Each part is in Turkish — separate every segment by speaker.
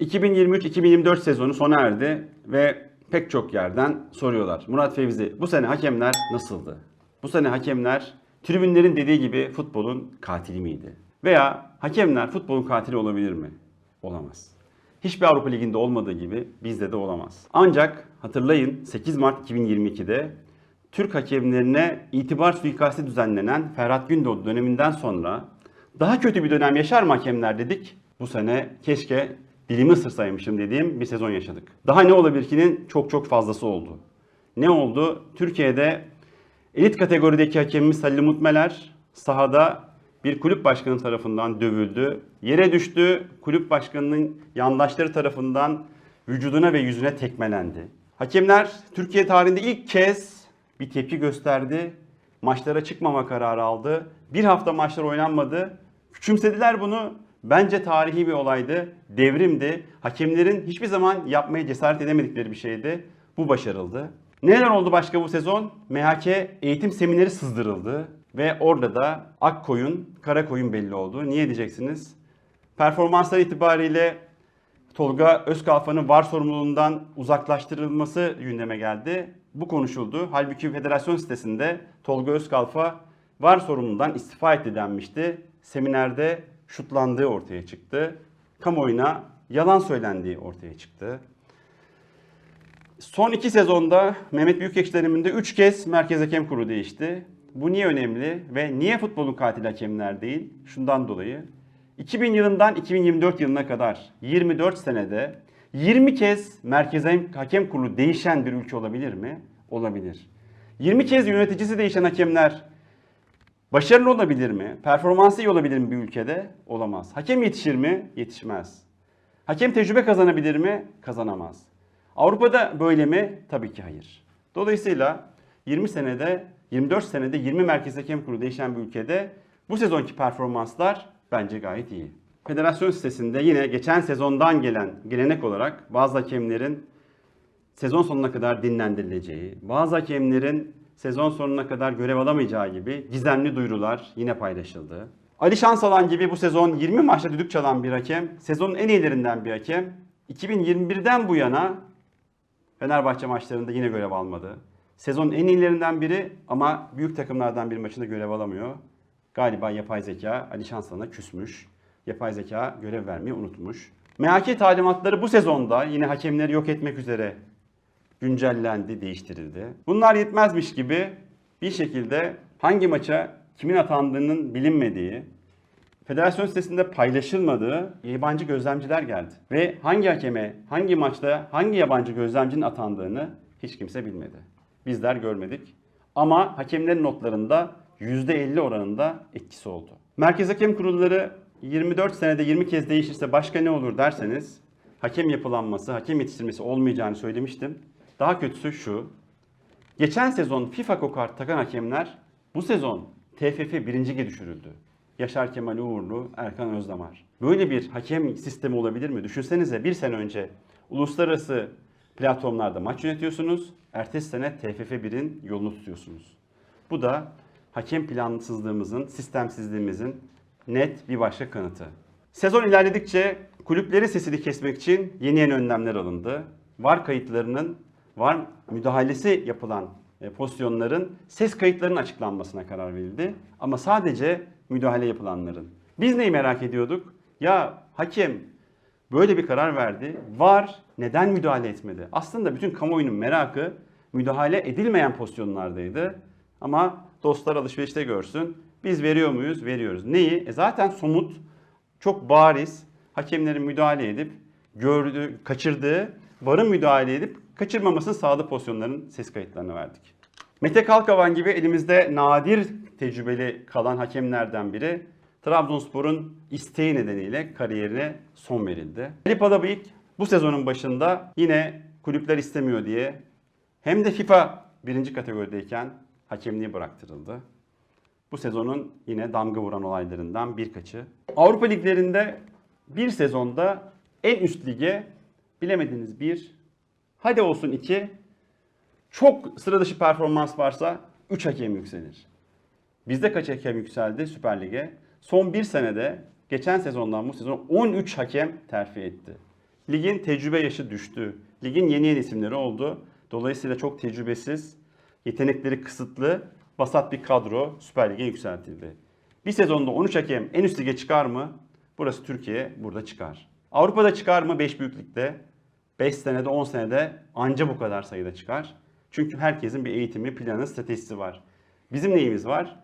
Speaker 1: 2023-2024 sezonu sona erdi ve pek çok yerden soruyorlar. Murat Fevzi bu sene hakemler nasıldı? Bu sene hakemler tribünlerin dediği gibi futbolun katili miydi? Veya hakemler futbolun katili olabilir mi? Olamaz. Hiçbir Avrupa Ligi'nde olmadığı gibi bizde de olamaz. Ancak hatırlayın 8 Mart 2022'de Türk hakemlerine itibar suikasti düzenlenen Ferhat Gündoğdu döneminden sonra daha kötü bir dönem yaşar mı hakemler dedik. Bu sene keşke dilimi ısırsaymışım dediğim bir sezon yaşadık. Daha ne olabilir ki'nin çok çok fazlası oldu. Ne oldu? Türkiye'de elit kategorideki hakemimiz Halil Mutmeler sahada bir kulüp başkanı tarafından dövüldü. Yere düştü. Kulüp başkanının yandaşları tarafından vücuduna ve yüzüne tekmelendi. Hakemler Türkiye tarihinde ilk kez bir tepki gösterdi. Maçlara çıkmama kararı aldı. Bir hafta maçlar oynanmadı. Küçümsediler bunu. Bence tarihi bir olaydı. Devrimdi. Hakemlerin hiçbir zaman yapmaya cesaret edemedikleri bir şeydi. Bu başarıldı. Neler oldu başka bu sezon? MHK eğitim semineri sızdırıldı. Ve orada da ak koyun, kara koyun belli oldu. Niye diyeceksiniz? Performanslar itibariyle Tolga Özkalfa'nın var sorumluluğundan uzaklaştırılması gündeme geldi. Bu konuşuldu. Halbuki federasyon sitesinde Tolga Özkalfa var sorumluluğundan istifa etti denmişti. Seminerde şutlandığı ortaya çıktı. Kamuoyuna yalan söylendiği ortaya çıktı. Son iki sezonda Mehmet Büyükekşi döneminde 3 kez Merkez Hakem Kurulu değişti. Bu niye önemli ve niye futbolun katili hakemler değil? Şundan dolayı 2000 yılından 2024 yılına kadar 24 senede 20 kez Merkez Hakem Kurulu değişen bir ülke olabilir mi? Olabilir. 20 kez yöneticisi değişen hakemler başarılı olabilir mi? Performansı iyi olabilir mi bir ülkede? Olamaz. Hakem yetişir mi? Yetişmez. Hakem tecrübe kazanabilir mi? Kazanamaz. Avrupa'da böyle mi? Tabii ki hayır. Dolayısıyla 20 senede, 24 senede 20 merkez hakem kurulu değişen bir ülkede bu sezonki performanslar bence gayet iyi. Federasyon sitesinde yine geçen sezondan gelen gelenek olarak bazı hakemlerin sezon sonuna kadar dinlendirileceği, bazı hakemlerin sezon sonuna kadar görev alamayacağı gibi gizemli duyurular yine paylaşıldı. Ali Şansalan gibi bu sezon 20 maçta düdük çalan bir hakem, sezonun en iyilerinden bir hakem, 2021'den bu yana Fenerbahçe maçlarında yine görev almadı. Sezonun en iyilerinden biri ama büyük takımlardan bir maçında görev alamıyor. Galiba yapay zeka Ali Şansalan'a küsmüş. Yapay zeka görev vermeyi unutmuş. MHK talimatları bu sezonda yine hakemleri yok etmek üzere güncellendi, değiştirildi. Bunlar yetmezmiş gibi bir şekilde hangi maça kimin atandığının bilinmediği, federasyon sitesinde paylaşılmadığı yabancı gözlemciler geldi. Ve hangi hakeme, hangi maçta hangi yabancı gözlemcinin atandığını hiç kimse bilmedi. Bizler görmedik. Ama hakemlerin notlarında %50 oranında etkisi oldu. Merkez Hakem Kurulları 24 senede 20 kez değişirse başka ne olur derseniz hakem yapılanması, hakem yetiştirmesi olmayacağını söylemiştim. Daha kötüsü şu. Geçen sezon FIFA kokart takan hakemler bu sezon TFF 1. lige düşürüldü. Yaşar Kemal Uğurlu, Erkan Özdamar. Böyle bir hakem sistemi olabilir mi? Düşünsenize bir sene önce uluslararası platformlarda maç yönetiyorsunuz. Ertesi sene TFF 1'in yolunu tutuyorsunuz. Bu da hakem plansızlığımızın, sistemsizliğimizin net bir başka kanıtı. Sezon ilerledikçe kulüplerin sesini kesmek için yeni yeni önlemler alındı. VAR kayıtlarının, VAR müdahalesi yapılan e, pozisyonların ses kayıtlarının açıklanmasına karar verildi. Ama sadece müdahale yapılanların. Biz neyi merak ediyorduk? Ya hakem böyle bir karar verdi. VAR neden müdahale etmedi? Aslında bütün kamuoyunun merakı müdahale edilmeyen pozisyonlardaydı. Ama dostlar alışverişte görsün. Biz veriyor muyuz? Veriyoruz. Neyi? E zaten somut, çok bariz hakemlerin müdahale edip gördüğü, kaçırdığı, varın müdahale edip kaçırmamasını sağladığı pozisyonların ses kayıtlarını verdik. Mete Kalkavan gibi elimizde nadir tecrübeli kalan hakemlerden biri Trabzonspor'un isteği nedeniyle kariyerine son verildi. Ali Palabıyık bu sezonun başında yine kulüpler istemiyor diye hem de FIFA birinci kategorideyken hakemliği bıraktırıldı. Bu sezonun yine damga vuran olaylarından birkaçı. Avrupa liglerinde bir sezonda en üst lige bilemediniz bir, hadi olsun iki, çok sıra dışı performans varsa 3 hakem yükselir. Bizde kaç hakem yükseldi Süper Lig'e? Son bir senede geçen sezondan bu sezon 13 hakem terfi etti. Ligin tecrübe yaşı düştü. Ligin yeni yeni isimleri oldu. Dolayısıyla çok tecrübesiz, yetenekleri kısıtlı, vasat bir kadro Süper Lig'e yükseltildi. Bir sezonda 13 hakem en üst lige çıkar mı? Burası Türkiye, burada çıkar. Avrupa'da çıkar mı 5 büyük ligde? 5 senede 10 senede anca bu kadar sayıda çıkar. Çünkü herkesin bir eğitimi, planı, stratejisi var. Bizim neyimiz var?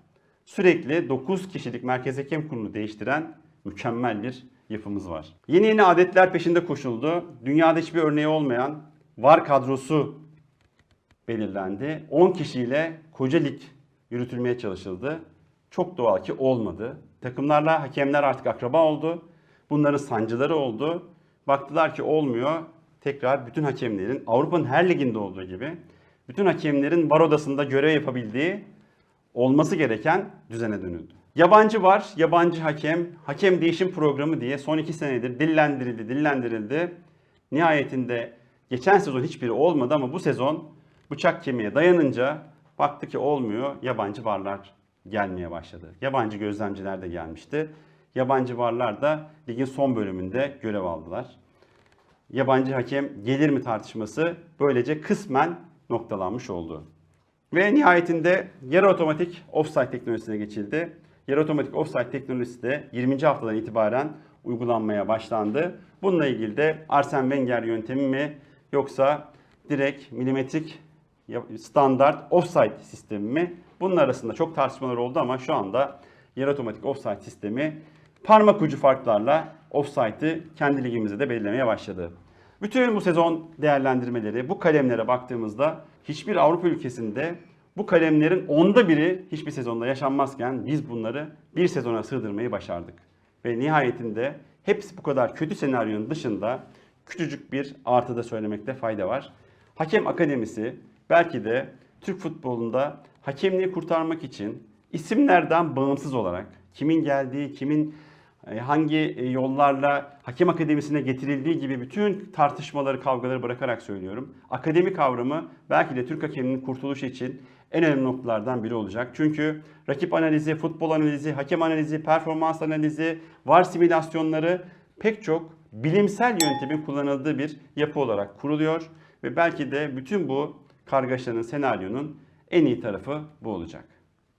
Speaker 1: Sürekli 9 kişilik Merkez Hakem Kurulu değiştiren mükemmel bir yapımız var. Yeni yeni adetler peşinde koşuldu. Dünyada hiçbir örneği olmayan VAR kadrosu belirlendi. 10 kişiyle koca lig yürütülmeye çalışıldı. Çok doğal ki olmadı. Takımlarla hakemler artık akraba oldu. Bunların sancıları oldu. Baktılar ki olmuyor. Tekrar bütün hakemlerin Avrupa'nın her liginde olduğu gibi bütün hakemlerin var odasında görev yapabildiği olması gereken düzene dönüldü. Yabancı var, yabancı hakem, hakem değişim programı diye son iki senedir dillendirildi, dillendirildi. Nihayetinde geçen sezon hiçbiri olmadı ama bu sezon bıçak kemiğe dayanınca baktı ki olmuyor, yabancı varlar gelmeye başladı. Yabancı gözlemciler de gelmişti. Yabancı varlar da ligin son bölümünde görev aldılar. Yabancı hakem gelir mi tartışması böylece kısmen noktalanmış oldu. Ve nihayetinde yarı otomatik offside teknolojisine geçildi. Yarı otomatik offside teknolojisi de 20. haftadan itibaren uygulanmaya başlandı. Bununla ilgili de Arsene Wenger yöntemi mi yoksa direkt milimetrik standart offside sistemi mi? Bunun arasında çok tartışmalar oldu ama şu anda yarı otomatik offside sistemi parmak ucu farklarla offside'ı kendi ligimizde de belirlemeye başladı. Bütün bu sezon değerlendirmeleri, bu kalemlere baktığımızda hiçbir Avrupa ülkesinde bu kalemlerin onda biri hiçbir sezonda yaşanmazken biz bunları bir sezona sığdırmayı başardık. Ve nihayetinde hepsi bu kadar kötü senaryonun dışında küçücük bir artıda söylemekte fayda var. Hakem Akademisi belki de Türk futbolunda hakemliği kurtarmak için isimlerden bağımsız olarak kimin geldiği, kimin hangi e, yollarla hakem akademisine getirildiği gibi bütün tartışmaları, kavgaları bırakarak söylüyorum. Akademi kavramı belki de Türk hakeminin kurtuluşu için en önemli noktalardan biri olacak. Çünkü rakip analizi, futbol analizi, hakem analizi, performans analizi, var simülasyonları pek çok bilimsel yöntemin kullanıldığı bir yapı olarak kuruluyor ve belki de bütün bu kargaşanın, senaryonun en iyi tarafı bu olacak.